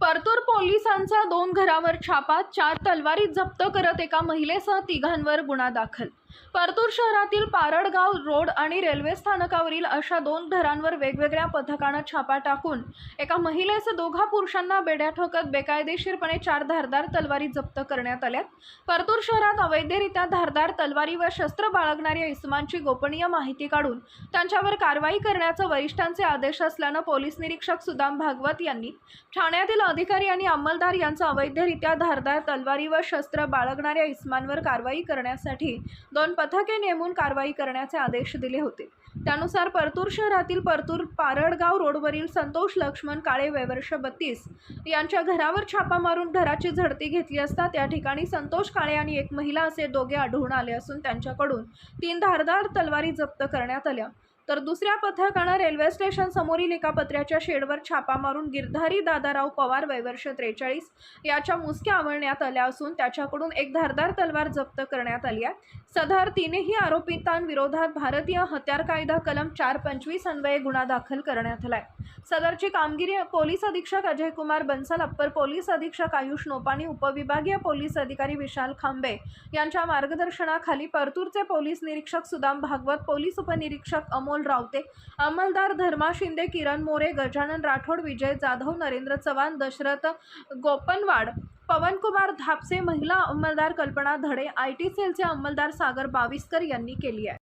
परतूर पोलिसांचा दोन घरावर छापा चार तलवारी जप्त करत एका महिलेसह तिघांवर गुन्हा दाखल परतूर शहरातील पारडगाव रोड आणि रेल्वे स्थानकावरील अशा दोन घरांवर वेगवेगळ्या पथकानं छापा टाकून एका महिलेसह दोघा पुरुषांना बेड्या ठोकत बेकायदेशीरपणे चार धारदार तलवारी जप्त करण्यात आल्यात. परतूर शहरात अवैधरित्या धारदार तलवारी व शस्त्र बाळगणाऱ्या इस्मांची गोपनीय माहिती काढून त्यांच्यावर कारवाई करण्याचे वरिष्ठांचे आदेश असल्यानं पोलीस निरीक्षक सुदाम भागवत यांनी ठाण्यातील अधिकारी आणि अंमलदार यांचा अवैधरित्या धारदार तलवारी व शस्त्र बाळगणाऱ्या इस्मांवर कारवाई करण्यासाठी दोन पथके नेमून कारवाई करण्याचे आदेश दिले होते. त्यानुसार परतूर शहरातील परतूर पारडगाव रोडवरील संतोष लक्ष्मण काळे वयवर्ष बत्तीस यांच्या घरावर छापा मारून घराची झडती घेतली असता त्या ठिकाणी संतोष काळे आणि एक महिला असे दोघे आढळून आले असून त्यांच्याकडून तीन धारदार तलवारी जप्त करण्यात आल्या. तर दुसऱ्या पथकानं रेल्वे स्टेशन समोरील एका पत्र्याच्या शेडवर छापा मारून गिरधारी दादाराव पवार वयवर्ष त्रेचाळीस याच्या मुसक्या आवळण्यात आल्या असून त्याच्याकडून एक धारदार तलवार जप्त करण्यात आली आहे. सदर तीनही आरोपितांविरोधात भारतीय हत्यार कायदा कलम चार पंचवीस अन्वये गुन्हा दाखल करण्यात आलाय. सदरची कामगिरी पोलीस अधीक्षक अजय कुमार बन्सल अप्पर पोलीस अधीक्षक आयुष नोपानी उपविभागीय पोलीस अधिकारी विशाल खांबे यांच्या मार्गदर्शनाखाली परतूरचे पोलीस निरीक्षक सुदाम भागवत पोलीस उपनिरीक्षक अमोल रावते अंमलदार धर्मा शिंदे किरण मोरे गजानन राठोड विजय जाधव नरेंद्र चव्हाण दशरथ गोपनवाड पवनकुमार धापसे महिला अंमलदार कल्पना धडे आय टी सेलचे अंमलदार सागर बाविस्कर यांनी केली आहे.